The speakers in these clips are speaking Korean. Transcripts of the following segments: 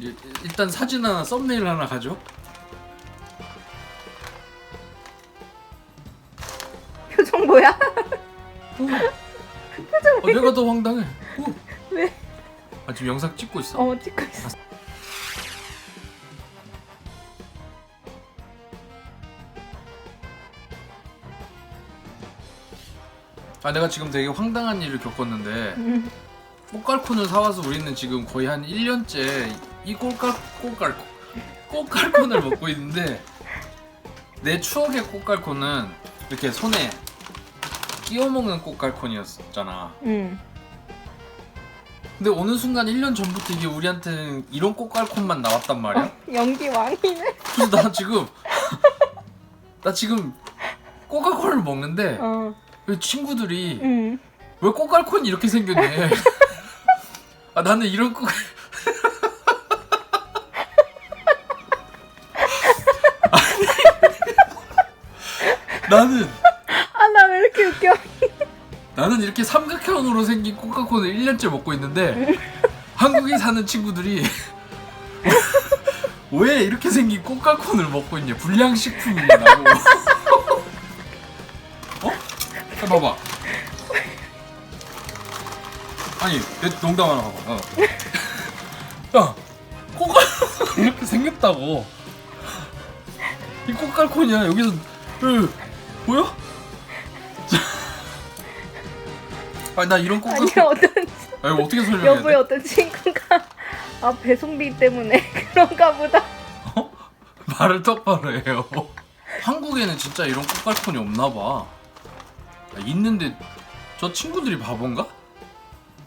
일- 일단 사진 하나 썸네일 하나 가죠. 표정 뭐야? 어, 내가 더 황당해. 어. 왜? 아 지금 영상 찍고 있어? 어 찍고 있어. 아 내가 지금 되게 황당한 일을 겪었는데 음. 꽃갈콘을 사와서 우리는 지금 거의 한 1년째 이 꽃갈 꽃갈 꽃갈콘을 먹고 있는데 내 추억의 꽃갈콘은 이렇게 손에 끼워 먹는 꽃갈콘이었잖아. 음. 근데 어느 순간 1년 전부터 이게 우리한테는 이런 꽃갈콘만 나왔단 말이야. 어, 연기 왕이네. 그래서 나 지금 나 지금 꽃갈콘을 먹는데 어. 왜 친구들이 음. 왜 꽃갈콘이 이렇게 생겼네? 아 나는 이런 꽃 나는 아 나 왜 이렇게 웃겨? 나는 이렇게 삼각형으로 생긴 코카콜을 1년째 먹고 있는데 한국에 사는 친구들이 왜 이렇게 생긴 코카콜을 먹고 있냐? 불량식품이라고. 어? 야, 봐봐. 아니 내 농담 하나 봐봐. 어. 야 코카 이렇게 생겼다고. 이 코칼콘이야. 여기서 으, 보여? 아니 나 이런 아니 코칼콘 어떤 아 이거 어떻게 설명해야 여부의 돼? 어떤 친구가 아 배송비 때문에 그런가 보다. 말을 똑바로 해요 한국에는 진짜 이런 코칼콘이 없나 봐 아, 있는데 저 친구들이 바본가?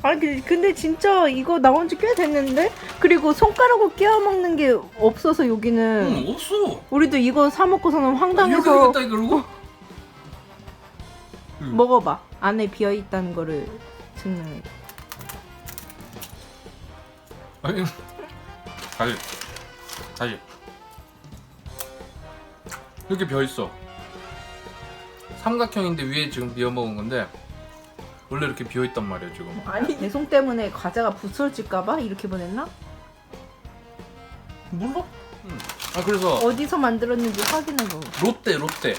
아니 근데- 근데 진짜 이거 나온 지 꽤 됐는데 그리고 손가락으로 끼워 먹는 게 없어서 여기는 응 없어 우리도 이거 사 먹고서는 이렇게 황당해서 생겼다 이러고 응. 먹어봐 안에 비어 있다는 거를 증명해. 아니 다시 다시 이렇게 비어 있어 삼각형인데 위에 지금 비어 먹은 건데 원래 이렇게 비어 있단 말이야 지금 아니 배송 때문에 과자가 부서질까봐 이렇게 보냈나? 몰라? 응. 아 그래서 어디서 만들었는지 확인해 봐. 롯데 롯데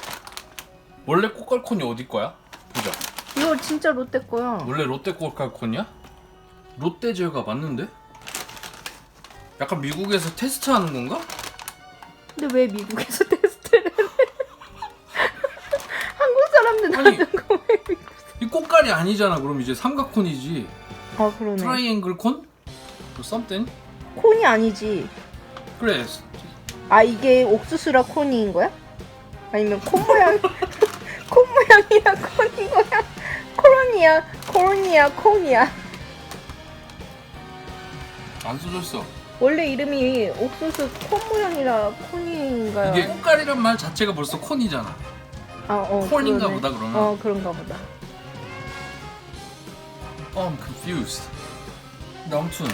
원래 꽃갈콘이 어디 거야? 보자 이거 진짜 롯데 거야. 원래 롯데 꽃갈콘이야? 롯데 제어가 맞는데? 약간 미국에서 테스트하는 건가? 근데 왜 미국에서 테스트를 해? 한국 사람들 아니. 하는 거왜 미국? 이 꽃갈이 아니잖아 그럼 이제 삼각콘이지 아 그러네. 트라이앵글 콘? 뭐 something? 콘이 아니지. 그래 아 이게 옥수수라 콘인 거야? 아니면 콘 모양 코로니아 코로니아 콘이야. 안 써져 있어 원래 이름이 옥수수 콘 모양이라 콘인가요? 이게 꽃갈이란 말 자체가 벌써 콘이잖아 아, 어, 콘인가 그러네. 보다 그러면 어 그런가 보다. Oh, I'm confused. 근데 아무튼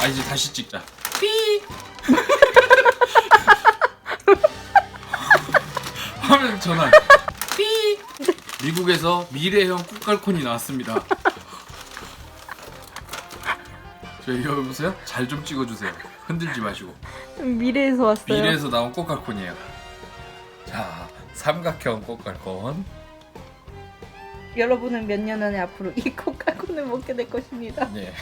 아 이제 다시 찍자. 삐. 화면 전환. 삐. 미국에서 미래형 꽃갈콘이 나왔습니다. 저 이거 보세요. 잘 좀 찍어주세요. 흔들지 마시고. 미래에서 왔어요. 미래에서 나온 꽃갈콘이에요. 자, 삼각형 꽃갈콘. 여러분은 몇 년 안에 앞으로 이 코카콘을 먹게 될 것입니다. 네.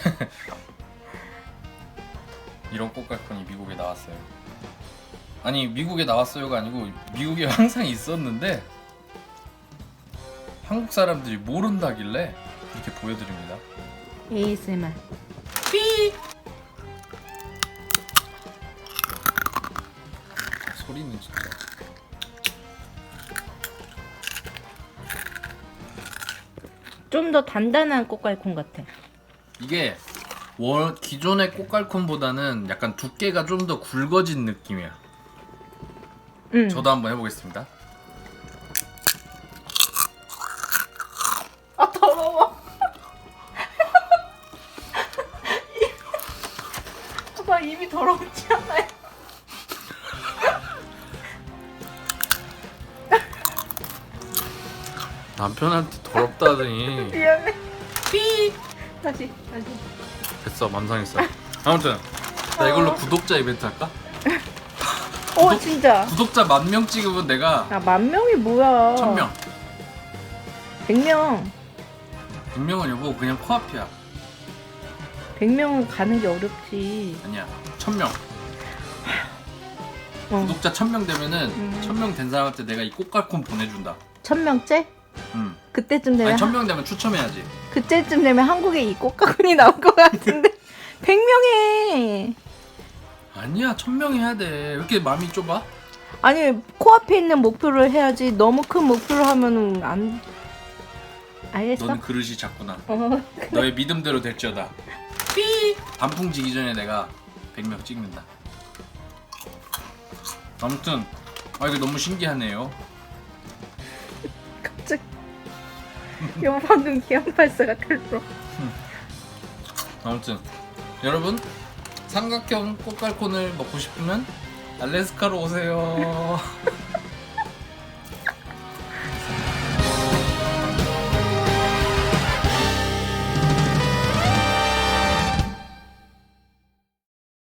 이런 꽃갈콘이 미국에 나왔어요. 아니 미국에 나왔어요가 아니고 미국에 항상 있었는데 한국 사람들이 모른다길래 이렇게 보여드립니다. ASMR. 삐. 소리는 진짜. 좀 더 단단한 꽃갈콘 같아. 이게 월 기존의 꽃갈콘보다는 약간 두께가 좀 더 굵어진 느낌이야. 응. 저도 한번 해보겠습니다. 이 더럽지 않아요? 남편한테 더럽다더니 미안해. 삐. 다시 다시. 됐어 맘상했어. 아무튼 나 이걸로 구독자 이벤트 할까? 어 구독- 진짜. 구독자 만 명 찍으면 내가 아 만 명이 뭐야? 천 명. 백 명. 100명은 여보 그냥 코앞이야. 백 명은 가는 게 어렵지. 아니야. 1000명. 어. 구독자 1000명 되면은 음. 1000명 된 사람한테 내가 이 꽃갈콘 보내준다. 천 명째? 음. 그때쯤 되면 아니 한- 1000명 되면 추첨해야지. 그때쯤 되면 한국에 이 꽃가군이 나올 것 같은데. 백 명에. 아니야 1000명 해야 돼. 왜 이렇게 마음이 좁아? 아니 코앞에 있는 목표를 해야지. 너무 큰 목표를 하면은 안. 알겠어? 너는 그릇이 작구나. 어. 너의 믿음대로 될지어다. 삐! 단풍 지기 전에 내가 100명 찍는다. 아무튼 아 이거 너무 신기하네요. 갑자기. 여보 방금 기안 발사가 들어. 아무튼 여러분 삼각형 꽃갈콘을 먹고 싶으면 알래스카로 오세요.